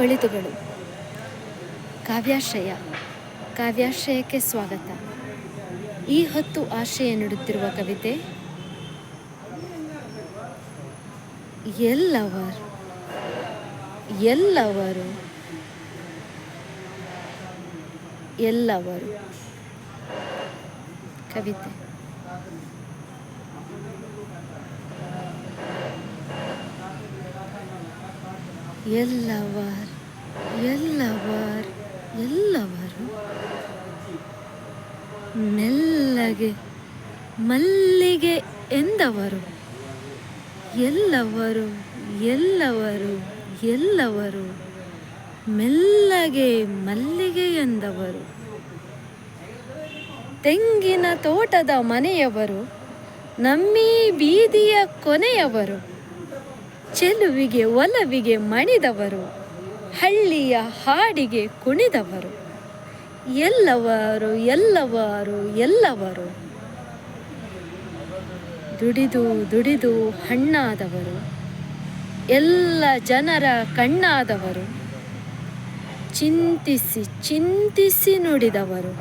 ಒಳಿತುಗಳು ಕಾವ್ಯಾಶ್ರಯ. ಕಾವ್ಯಾಶ್ರಯಕ್ಕೆ ಸ್ವಾಗತ. ಈ ಹೊತ್ತು ಆಶ್ರಯ ನೀಡುತ್ತಿರುವ ಕವಿತೆ ಎಲ್ಲವರು ಎಲ್ಲವರು ಎಲ್ಲವರು. ಕವಿತೆ. ಎಲ್ಲವರ್ ಎಲ್ಲವರ್, ಎಲ್ಲವರು ಮೆಲ್ಲಗೆ, ಮಲ್ಲಿಗೆ ಎಂದವರು. ಎಲ್ಲವರು ಎಲ್ಲವರು ಎಲ್ಲವರು ಮೆಲ್ಲಗೆ, ಮಲ್ಲಿಗೆ ಎಂದವರು. ತೆಂಗಿನ ತೋಟದ ಮನೆಯವರು, ನಮ್ಮೀ ಬೀದಿಯ ಕೊನೆಯವರು. ಚೆಲುವಿಗೆ ಒಲವಿಗೆ ಮಣಿದವರು, ಹಳ್ಳಿಯ ಹಾಡಿಗೆ ಕುಣಿದವರು. ಎಲ್ಲವರು ಎಲ್ಲವರು ಎಲ್ಲವರು. ದುಡಿದು ದುಡಿದು ಹಣ್ಣಾದವರು. ಎಲ್ಲ ಜನರ ಕಣ್ಣಾದವರು. ಚಿಂತಿಸಿ ಚಿಂತಿಸಿ ನುಡಿದವರು.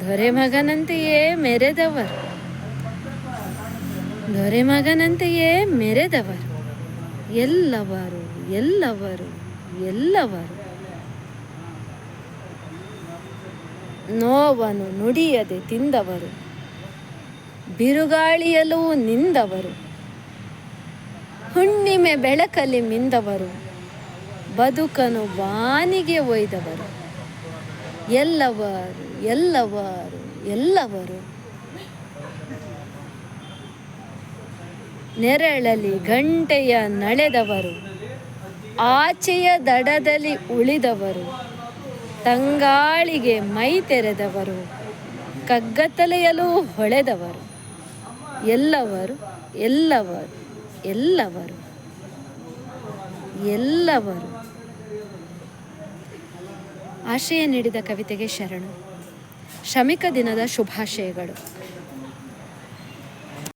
ದೊರೆ ಮಗನಂತೆಯೇ ಮೆರೆದವರು. ದೊರೆ ಮಗನಂತೆಯೇ ಮೆರೆದವರು. ಎಲ್ಲವರು ಎಲ್ಲವರು ಎಲ್ಲವರು. ನೋವನ್ನು ನುಡಿಯದೆ ತಿಂದವರು. ಬಿರುಗಾಳಿಯಲ್ಲೂ ನಿಂದವರು. ಹುಣ್ಣಿಮೆ ಬೆಳಕಲ್ಲಿ ಮಿಂದವರು. ಬದುಕನು ಬಾನಿಗೆ ಒಯ್ದವರು. ಎಲ್ಲವರು ಎಲ್ಲವರು ಎಲ್ಲವರು. ನೆರಳಲ್ಲಿ ಗಂಟೆಯ ನಳೆದವರು ಆಚೆಯ ದಡದಲ್ಲಿ ಉಳಿದವರು, ತಂಗಾಳಿಗೆ ಮೈ ತೆರೆದವರು ಕಗ್ಗತ್ತಲೆಯಲ್ಲೂ ಹೊಳೆದವರು. ಎಲ್ಲವರು ಎಲ್ಲವರು ಎಲ್ಲವರು ಎಲ್ಲವರು. ಆಶಯ ನೀಡಿದ ಕವಿತೆಗೆ ಶರಣು. ಶ್ರಮಿಕ ದಿನದ ಶುಭಾಶಯಗಳು.